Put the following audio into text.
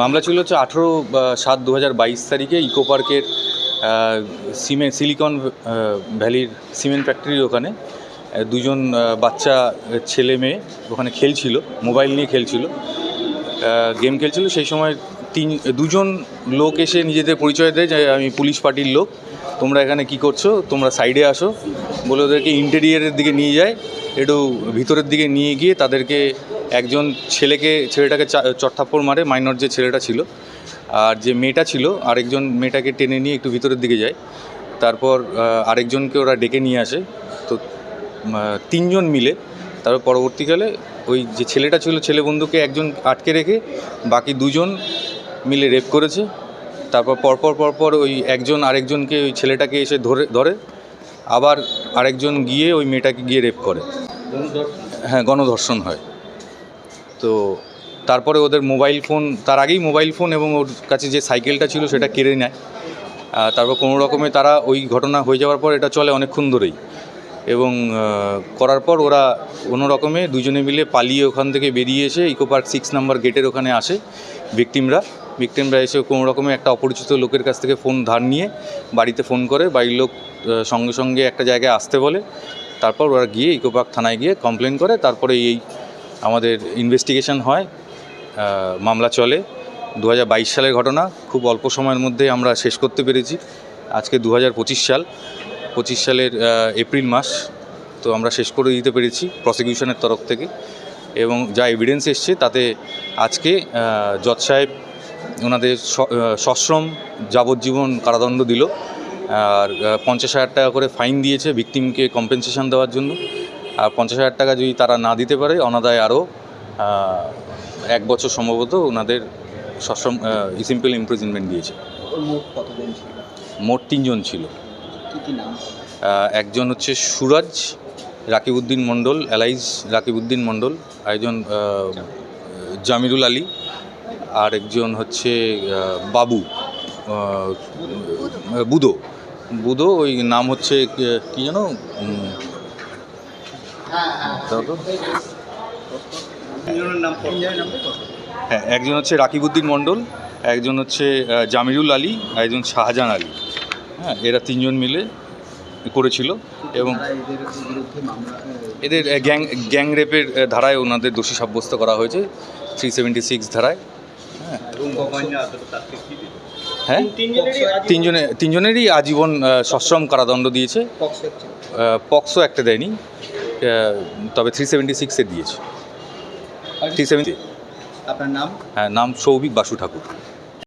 মামলা ছিল হচ্ছে আঠেরো সাত দু বাইশ তারিখে ইকো পার্কের সিমেন্ট সিলিকন ভ্যালির সিমেন্ট ফ্যাক্টরির ওখানে দুজন বাচ্চা ছেলে মেয়ে ওখানে খেলছিল, মোবাইল নিয়ে খেলছিল গেম খেলছিল, সেই সময় তিন, দুজন লোক এসে নিজেদের পরিচয় দেয় যে আমি পুলিশ পার্টির লোক, তোমরা এখানে কি করছ, তোমরা সাইডে আসো, বলে ওদেরকে ইন্টেরিয়ারের দিকে নিয়ে যায়, একটু ভিতরের দিকে নিয়ে গিয়ে তাদেরকে একজন ছেলেকে, ছেলেটাকে চা- চটথাপ্পড় মারে, মাইনর যে ছেলেটা ছিল, আর যে মেয়েটা ছিল, আরেকজন মেয়েটাকে টেনে নিয়ে একটু ভিতরের দিকে যায়। তারপর আরেকজনকে ওরা ডেকে নিয়ে আসে। তো তিনজন মিলে তারপর পরবর্তীকালে ওই যে ছেলেটা ছিল, ছেলে বন্ধুকে একজন আটকে রেখে বাকি দুজন মিলে রেপ করেছে। তারপর পরপর পরপর ওই একজন আরেকজনকে ওই ছেলেটাকে এসে ধরে ধরে, আবার আরেকজন গিয়ে ওই মেয়েটাকে গিয়ে রেপ করে। হ্যাঁ গণধর্ষণ হয়। তো তারপরে ওদের মোবাইল ফোন, তার আগেই মোবাইল ফোন এবং ওর কাছে যে সাইকেলটা ছিল সেটা কেড়ে নেয়। তারপর কোনো রকমে তারা ওই ঘটনা হয়ে যাওয়ার পর এটা চলে অনেকক্ষণ ধরেই। এবং করার পর ওরা কোনো রকমে দুজনে মিলে পালিয়ে ওখান থেকে বেরিয়ে এসে ইকো পার্ক সিক্স নাম্বার গেটের ওখানে আসে ভিকটিমরা। ভিকটিমরা এসে কোনো রকমে একটা অপরিচিত লোকের কাছ থেকে ফোন ধার নিয়ে বাড়িতে ফোন করে, বাড়ির লোক সঙ্গে সঙ্গে একটা জায়গায় আসতে বলে। তারপর ওরা গিয়ে ইকো পার্ক থানায় গিয়ে কমপ্লেন করে, তারপরে এই আমাদের ইনভেস্টিগেশন হয় মামলা চলে। দু হাজার বাইশ সালের ঘটনা, খুব অল্প সময়ের মধ্যে আমরা শেষ করতে পেরেছি। আজকে দু হাজার পঁচিশ সাল, পঁচিশ সালের এপ্রিল মাস, তো আমরা শেষ করে দিতে পেরেছি প্রসিকিউশনের তরফ থেকে। এবং যা এভিডেন্স এসছে, তাতে আজকে জজ সাহেব ওনাদের সশ্রম যাবজ্জীবন কারাদণ্ড দিল। আর পঞ্চাশ হাজার টাকা করে ফাইন দিয়েছে ভিকটিমকে কম্পেনসেশন দেওয়ার জন্য। আর পঞ্চাশ হাজার টাকা যদি তারা না দিতে পারে অনাদায় আরও এক বছর সম্ভবত ওনাদের সশ্রম সিম্পল ইমপ্রিজনমেন্ট দিয়েছে। মোট তিনজন ছিল। একজন হচ্ছে সুরাজ রাকিবউদ্দিন মণ্ডল এলাইজ রাকিবউদ্দিন মণ্ডল আরেকজন জামিরুল আলী আর একজন হচ্ছে বাবু বুদো। বুদো ওই নাম হচ্ছে কি যেন হ্যাঁ একজন হচ্ছে রাকিবউদ্দিন মণ্ডল একজন হচ্ছে জামিরুল আলী আর একজন শাহজাহান আলী। হ্যাঁ এরা তিনজন মিলে করেছিল এবং এদের বিরুদ্ধে মামলা আহ, এদের আহ, গ্যাং গ্যাং রেপের ধারায় ওনাদের দোষী সাব্যস্ত করা হয়েছে থ্রি সেভেন্টি সিক্স ধারায়। হ্যাঁ। তিনজনে তিনজনেরই আজীবন সশ্রম কারাদণ্ড দিয়েছে। পক্সো ছিল আহ, পক্সো একটা দেয়নি। তবে থ্রি সেভেন্টি সিক্সে দিয়েছি। থ্রি সেভেন্টি আপনার নাম? হ্যাঁ নাম সৌভিক বাসু ঠাকুর।